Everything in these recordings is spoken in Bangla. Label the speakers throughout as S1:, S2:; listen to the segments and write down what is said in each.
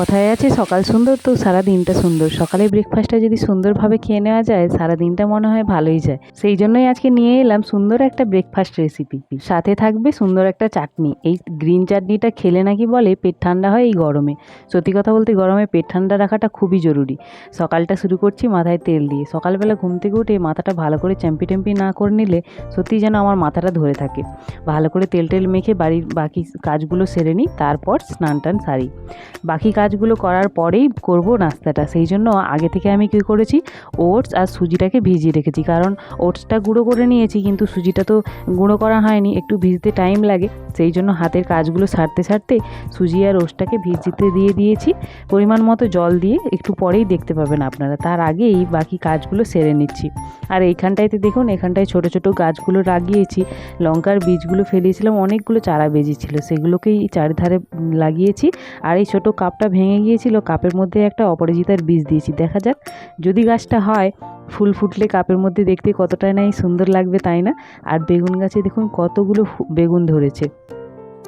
S1: কথায় আছে, সকাল সুন্দর তো সারা দিনটা সুন্দর। সকালে ব্রেকফাস্টটা যদি সুন্দরভাবে খেয়ে নেওয়া যায় সারা দিনটা মনে হয় ভালোই যায়। সেই জন্যই আজকে নিয়ে এলাম সুন্দর একটা ব্রেকফাস্ট রেসিপি সাথে থাকবে সুন্দর একটা চাটনি। এই গ্রিন চাটনিটা খেলে নাকি বলে পেট ঠান্ডা হয় এই গরমে। সত্যি কথা বলতে গরমে পেট ঠান্ডা রাখাটা খুবই জরুরি। সকালটা শুরু করছি মাথায় তেল দিয়ে। সকালবেলা ঘুম থেকে উঠে মাথাটা ভালো করে চ্যাম্পি ট্যাম্পি না করে নিলে সত্যিই যেন আমার মাথাটা ধরে থাকে। ভালো করে তেল টেল মেখে বাড়ির বাকি কাজগুলো সেরে নিই, তারপর স্নান টান সারি। বাকি কাজগুলো করার পরেই করব নাস্তাটা। সেই জন্য আগে থেকে আমি কী করেছি, ওটস আর সুজিটাকে ভিজিয়ে রেখেছি। কারণ ওটসটা গুঁড়ো করে নিয়েছি, কিন্তু সুজিটা তো গুঁড়ো করা হয়নি, একটু ভিজতে টাইম লাগে। সেই জন্য হাতের কাজগুলো সারতে সারতে সুজি আর ওটসটাকে ভিজিতে দিয়ে দিয়েছি। পরিমাণ মতো জল দিয়ে একটু পরেই দেখতে পাবেন আপনারা। তার আগেই বাকি কাজগুলো সেরে নিচ্ছি। আর এইখানটাইতে দেখুন, এখানটায় ছোট ছোট গাছগুলো লাগিয়েছি। লঙ্কার বীজগুলো ফেলিয়েছিলাম, অনেকগুলো চারা বেজেছিল। সেগুলোকেই চারিধারে লাগিয়েছি। আর এই ছোট কাপটা ভেঙে গিয়েছিল, কাপের মধ্যে একটা অপরাজিতার বীজ দিয়েছি। দেখা যাক, যদি গাছটা হয়, ফুল ফুটলে কাপের মধ্যে দেখতে কতটা নাই সুন্দর লাগবে, তাই না? আর বেগুন গাছে দেখুন কতগুলো বেগুন ধরেছে।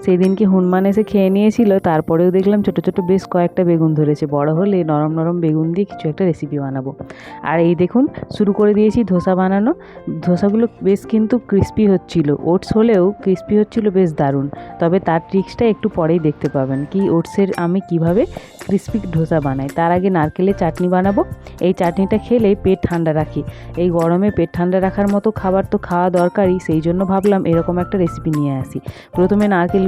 S1: সেদিনকে হনুমান এসে খেয়ে নিয়েছিল, তারপরেও দেখলাম ছোটো ছোটো বেশ কয়েকটা বেগুন ধরেছে। বড় হলে নরম নরম বেগুন দিয়ে কিছু একটা রেসিপি বানাবো। আর এই দেখুন, শুরু করে দিয়েছি ধোসা বানানো। ধোসাগুলো বেশ কিন্তু ক্রিস্পি হচ্ছিল। ওটস হলেও ক্রিস্পি হচ্ছিল বেশ দারুণ। তবে তার ট্রিক্সটা একটু পরেই দেখতে পাবেন কি ওটসের আমি কীভাবে ক্রিস্পি ধোসা বানাই। তার আগে নারকেলের চাটনি বানাবো। এই চাটনিটা খেলে পেট ঠান্ডা রাখি। এই গরমে পেট ঠান্ডা রাখার মতো খাবার তো খাওয়া দরকারই, সেই জন্য ভাবলাম এরকম একটা রেসিপি নিয়ে আসি। প্রথমে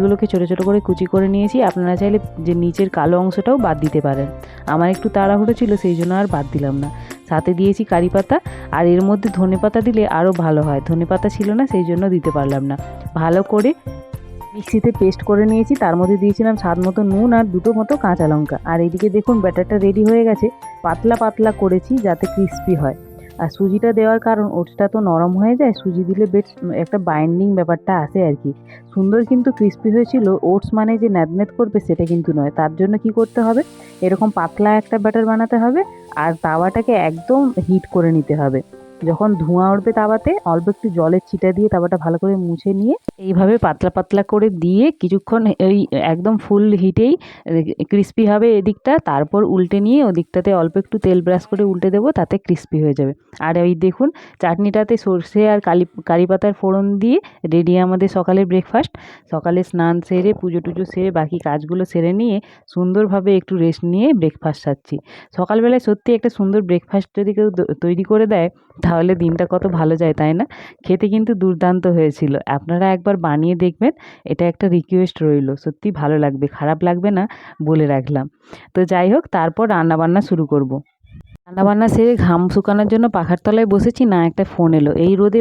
S1: নারকেলগুলোকে ছোটো ছোটো করে কুচি করে নিয়েছি। আপনারা চাইলে যে নিচের কালো অংশটাও বাদ দিতে পারেন। আমার একটু তাড়াহুড়ো ছিল, সেই জন্য আর বাদ দিলাম না। সাথে দিয়েছি কারি পাতা, আর এর মধ্যে ধনে পাতা দিলে আরও ভালো হয়। ধনে পাতা ছিল না, সেই জন্য দিতে পারলাম না। ভালো করে মিক্সিতে পেস্ট করে নিয়েছি, তার মধ্যে দিয়েছিলাম স্বাদ মতো নুন আর দুটো মতো কাঁচা লঙ্কা। আর এদিকে দেখুন ব্যাটারটা রেডি হয়ে গেছে। পাতলা পাতলা করেছি যাতে ক্রিস্পি হয়। আর সুজিটা দেওয়ার কারণ ওটসটা তো নরম হয়ে যায়, সুজি দিলে বেশ একটা বাইন্ডিং ব্যাপারটা আসে আর কি। সুন্দর কিন্তু ক্রিস্পি হয়েছিল, ওটস মানে যে ন্যাদনেদ করবে সেটা কিন্তু নয়। তার জন্য কি করতে হবে? এরকম পাতলা একটা ব্যাটার বানাতে হবে আর তাওয়াটাকে একদম হিট করে নিতে হবে। যখন ধোঁয়া উঠবে তাওয়াতে, অল্প একটু জলের ছিটা দিয়ে তাওয়াটা ভালো করে মুছে নিয়ে এইভাবে পাতলা পাতলা করে দিয়ে কিছুক্ষণ এই একদম ফুল হিটেই ক্রিস্পি হবে এদিকটা, তারপর উল্টে নিয়ে ওদিকটাতে অল্প একটু তেল ব্রাশ করে উল্টে দেবো, তাতে ক্রিস্পি হয়ে যাবে। আর ওই দেখুন, চাটনিটাতে সর্ষে আর কালি কারি পাতার ফোড়ন দিয়ে রেডি আমাদের সকালের ব্রেকফাস্ট সকালে স্নান সেরে, পুজো টুজো সেরে, বাকি কাজগুলো সেরে নিয়ে সুন্দরভাবে একটু রেস্ট নিয়ে ব্রেকফাস্ট সারছি। সকালবেলায় সত্যি একটা সুন্দর ব্রেকফাস্ট যদি কেউ তৈরি করে দেয় তাহলে দিনটা কত ভালো যায়, তাই না? খেতে কিন্তু দুর্দান্ত হয়েছিল। আপনারা একবার বানিয়ে দেখবেন, এটা একটা রিকোয়েস্ট রইল। সত্যি ভালো লাগবে, খারাপ লাগবে না বলে রাখলাম। তো যাই হোক, তারপর রান্নাবান্না শুরু করব। রান্নাবান্না সেরে ঘাম শুকানোর জন্য পাখার তলায় বসেছি, না, একটা ফোন এলো। এই রোদে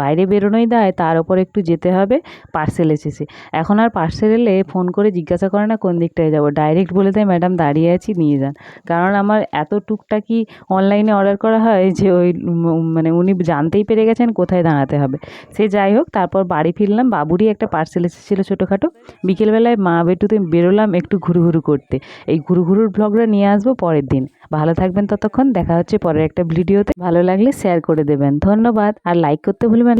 S1: বাইরে বেরোনোই দেয়, তার ওপর একটু যেতে হবে, পার্সেল এসেছে। এখন আর পার্সেল এলে ফোন করে জিজ্ঞাসা করে না কোন দিকটায় যাব। ডাইরেক্ট বলে দেয়, ম্যাডাম, দাঁড়িয়ে আছি, নিয়ে যান। কারণ আমার এত টুকটাকি অনলাইনে অর্ডার করা হয় যে ওই মানে উনি জানতেই পেরে গেছেন কোথায় দাঁড়াতে হবে। সে যাই হোক, তারপর বাড়ি ফিরলাম। বাবুরই একটা পার্সেল এসেছিল ছোটোখাটো। বিকেলবেলায় মা বেটুতে বেরোলাম একটু ঘুরু ঘুরু করতে। এই ঘুরু ঘুরুর ব্লগটা নিয়ে আসব পরের দিন। ভালো থাকবেন ততক্ষণ। দেখা হচ্ছে পরের একটা ভিডিওতে। ভালো লাগলে শেয়ার করে দেবেন। ধন্যবাদ। আর লাইক করতে ভুলবেন